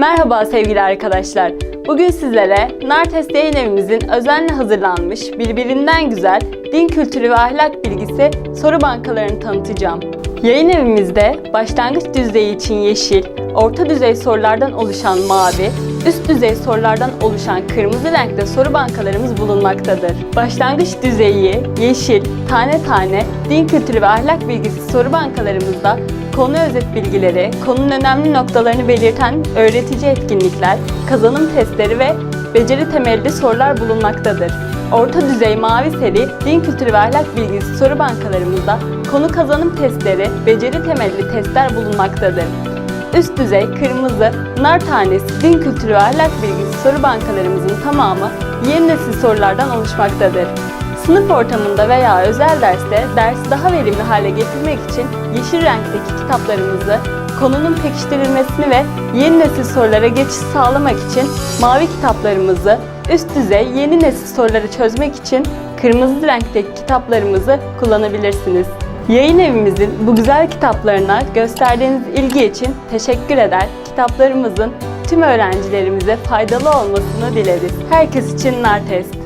Merhaba sevgili arkadaşlar. Bugün sizlere Nartest yayın evimizin özenle hazırlanmış birbirinden güzel din kültürü ve ahlak bilgisi soru bankalarını tanıtacağım. Yayın evimizde başlangıç düzeyi için yeşil, orta düzey sorulardan oluşan mavi, üst düzey sorulardan oluşan kırmızı renkte soru bankalarımız bulunmaktadır. Başlangıç düzeyi, yeşil, tane tane, din kültürü ve ahlak bilgisi soru bankalarımızda konu özet bilgileri, konunun önemli noktalarını belirten öğretici etkinlikler, kazanım testleri ve beceri temelli sorular bulunmaktadır. Orta düzey mavi seri din kültürü ve ahlak bilgisi soru bankalarımızda konu kazanım testleri, beceri temelli testler bulunmaktadır. Üst düzey kırmızı nar tanesi din kültürü ve ahlak bilgisi soru bankalarımızın tamamı yeni nesil sorulardan oluşmaktadır. Sınıf ortamında veya özel derste dersi daha verimli hale getirmek için yeşil renkteki kitaplarımızı, konunun pekiştirilmesini ve yeni nesil sorulara geçiş sağlamak için mavi kitaplarımızı, üst düzey yeni nesil soruları çözmek için kırmızı renkteki kitaplarımızı kullanabilirsiniz. Yayın evimizin bu güzel kitaplarına gösterdiğiniz ilgi için teşekkür eder. Kitaplarımızın tüm öğrencilerimize faydalı olmasını dileriz. Herkes için Nartest.